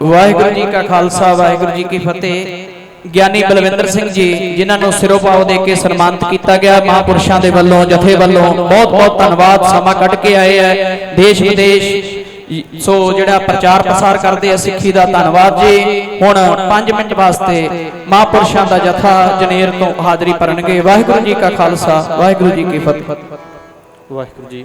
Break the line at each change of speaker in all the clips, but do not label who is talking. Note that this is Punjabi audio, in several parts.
ਵਾਹਿਗੁਰੂ ਜੀ ਕਾ ਖਾਲਸਾ ਵਾਹਿਗੁਰੂ ਜੀ ਕੀ ਫਤਿਹ। ਗਿਆਨੀ ਬਲਵਿੰਦਰ ਸਿੰਘ ਜੀ ਜਿਨ੍ਹਾਂ ਨੂੰ ਸਿਰੋਂ ਪਾਉ ਦੇ ਕੇ ਸਨਮਾਨਿਤ ਕੀਤਾ ਗਿਆ ਮਹਾਪੁਰਸ਼ਾਂ ਦੇ ਵੱਲੋਂ ਜਥੇ ਵੱਲੋਂ ਬਹੁਤ ਬਹੁਤ ਧੰਨਵਾਦ ਸਮਾਂ ਕੱਢ ਕੇ ਆਏ ਹੈ। ਦੇਸ਼ ਵਿਦੇਸ਼ ਸੋ ਜਿਹੜਾ ਪ੍ਰਚਾਰ ਪ੍ਰਸਾਰ ਕਰਦੇ ਆ ਸਿੱਖੀ ਦਾ ਧੰਨਵਾਦ ਜੀ। ਹੁਣ 5 ਮਿੰਟ ਵਾਸਤੇ ਮਹਾਪੁਰਸ਼ਾਂ ਦਾ ਜਥਾ ਜਨੇਰ ਤੋਂ ਹਾਜ਼ਰੀ ਭਰਨਗੇ। ਵਾਹਿਗੁਰੂ ਜੀ ਕਾ ਖਾਲਸਾ ਵਾਹਿਗੁਰੂ ਜੀ ਕੀ ਫਤਿਹ।
ਵਾਹਿਗੁਰੂ ਜੀ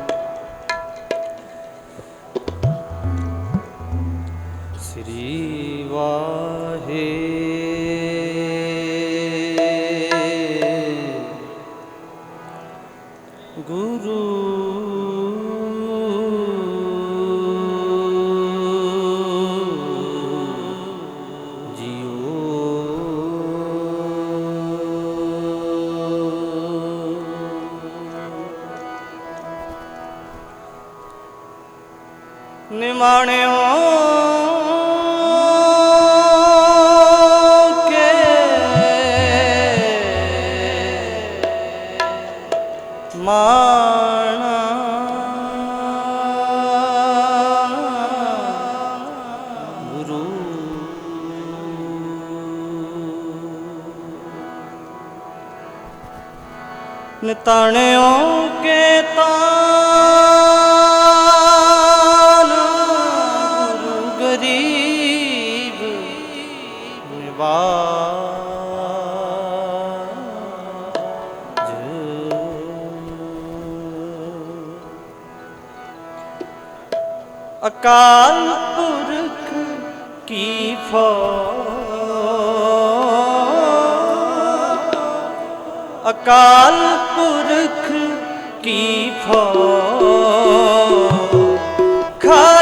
ਨਿਮਾਣਿਓ ਕੇ। ਮਾਣਾ। ਗੁਰੂ। ਨਿਤਾਣਿਓ ਕੇ ਤਾਨ ਅਕਾਲ ਪੁਰਖ ਕੀ ਫੌਜ ਅਕਾਲ ਪੁਰਖ ਕੀ ਫੌਜ ਖਾਲਸਾ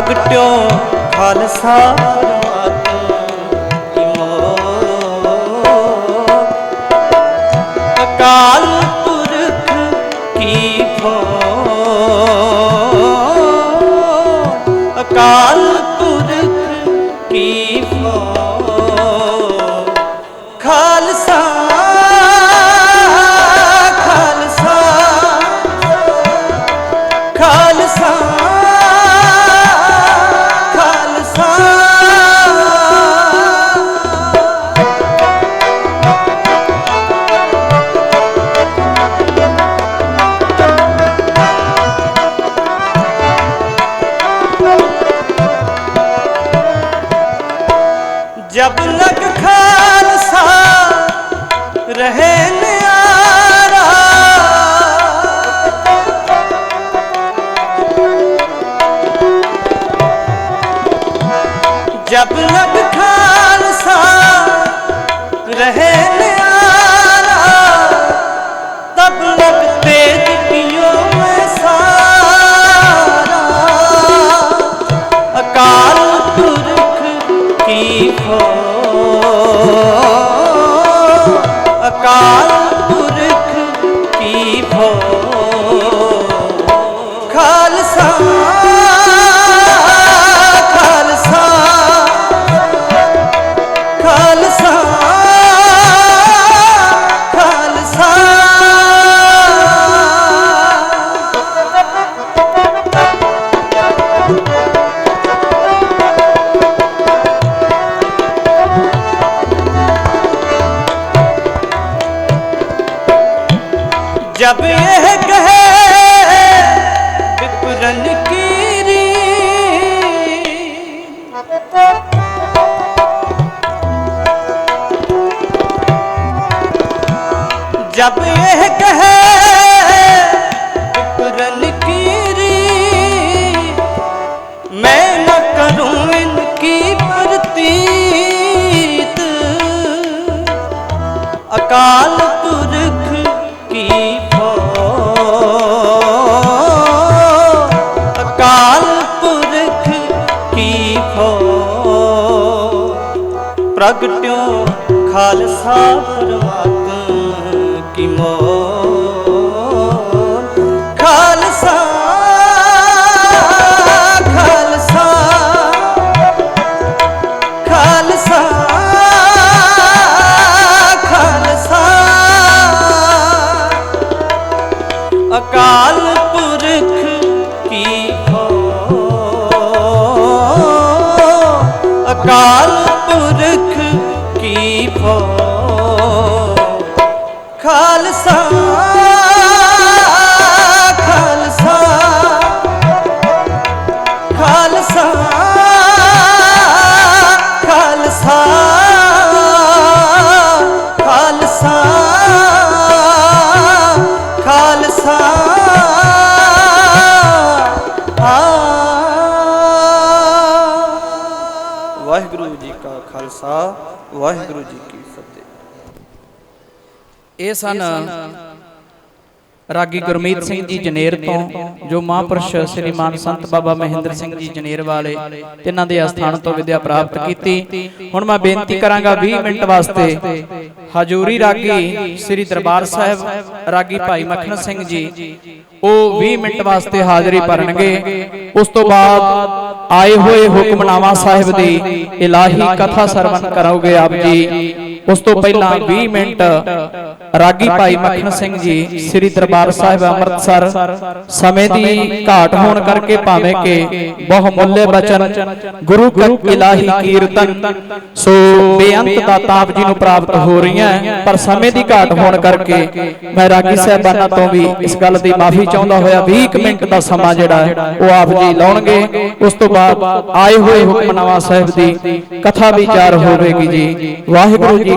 ਪ੍ਰਗਟਿਓ ਖਾਲਸਾ ਅਕਾਲ ਪੁਰਖ ਕੀ ਫੌਜ ਅਕਾਲ ਪੁਰਖ ਕੀ ਜਬ ਲਗ ਖਾਲਸਾ ਰਹੇ ਨਿਆਰਾ ਜਬ ਲਗ ਖਾਲਸਾ ਰਹੇ जब यह कहे विपुरन कीरी जब यह कहे विपुरन कीरी मैं न करूं इनकी प्रतीत अकाल ਪ੍ਰਗਟਿਓ ਖਾਲਸਾ ਖਾਲਸਾ। ਖਾਲਸਾ ਵਾਹਿਗੁਰੂ ਜੀ ਕੀ ਫਤਿਹ।
ਇਹ ਸਨ ਰਾਗੀ ਗੁਰਮੀਤ ਸਿੰਘ ਜੀ ਜਨੇਰ ਤੋਂ, ਜੋ ਮਹਾਂਪੁਰਸ਼ ਸ੍ਰੀਮਾਨ ਸੰਤ ਬਾਬਾ ਮਹਿੰਦਰ ਸਿੰਘ ਜੀ ਜਨੇਰ ਵਾਲੇ ਇਹਨਾਂ ਦੇ ਅਸਥਾਨ ਤੋਂ ਵਿਦਿਆ ਪ੍ਰਾਪਤ ਕੀਤੀ। ਹੁਣ ਮੈਂ ਬੇਨਤੀ ਕਰਾਂਗਾ 20 ਮਿੰਟ ਵਾਸਤੇ, ਹਜੂਰੀ ਰਾਗੀ ਸ੍ਰੀ ਦਰਬਾਰ ਸਾਹਿਬ, ਰਾਗੀ ਭਾਈ ਮੱਖਣ ਸਿੰਘ ਜੀ, ਉਹ 20 ਮਿੰਟ ਵਾਸਤੇ ਹਾਜ਼ਰੀ ਭਰਨਗੇ। ਉਸ ਤੋਂ ਬਾਅਦ ਆਏ ਹੋਏ ਹੁਕਮਨਾਮਾ ਸਾਹਿਬ ਦੀ ਇਲਾਹੀ ਕਥਾ ਸਰਵਨ ਕਰੋਗੇ ਆਪ ਜੀ। ਉਸ ਤੋਂ ਪਹਿਲਾਂ 20 ਮਿੰਟ ਰਾਗੀ ਭਾਈ ਮੱਖਣ ਸਿੰਘ ਜੀ ਸ੍ਰੀ ਦਰਬਾਰ ਸਾਹਿਬ ਅੰਮ੍ਰਿਤਸਰ ਸਮੇਂ ਦੀ ਘਾਟ ਹੋਣ ਕਰਕੇ ਭਾਵੇਂ ਕਿ ਬਹੁ ਮੁੱਲੇ ਬਚਨ ਗੁਰੂ ਕਾ ਇਲਾਹੀ ਕੀਰਤਨ। ਸੋ ਬੇਅੰਤ ਦਾਤਾ ਆਪ ਜੀ ਨੂੰ ਪ੍ਰਾਪਤ ਹੋ ਰਹੀਆਂ। ਪਰ ਸਮੇਂ ਦੀ ਘਾਟ ਹੋਣ ਕਰਕੇ ਮੈਂ ਰਾਗੀ ਸਾਹਿਬਾਨਾਂ ਤੋਂ ਵੀ ਇਸ ਗੱਲ ਦੀ ਮਾਫੀ ਚਾਹੁੰਦਾ ਹੋਇਆ 20 ਕੁ ਮਿੰਟ ਦਾ ਸਮਾਂ ਜਿਹੜਾ ਉਹ ਆਪ ਜੀ ਲਾਉਣਗੇ। ਉਸ ਤੋਂ ਬਾਅਦ ਆਏ ਹੋਏ ਹੁਕਮਨਾਮਾ ਸਾਹਿਬ ਦੀ ਕਥਾ ਵਿਚਾਰ ਹੋਵੇਗੀ ਜੀ। ਵਾਹਿਗੁਰੂ ਜੀ।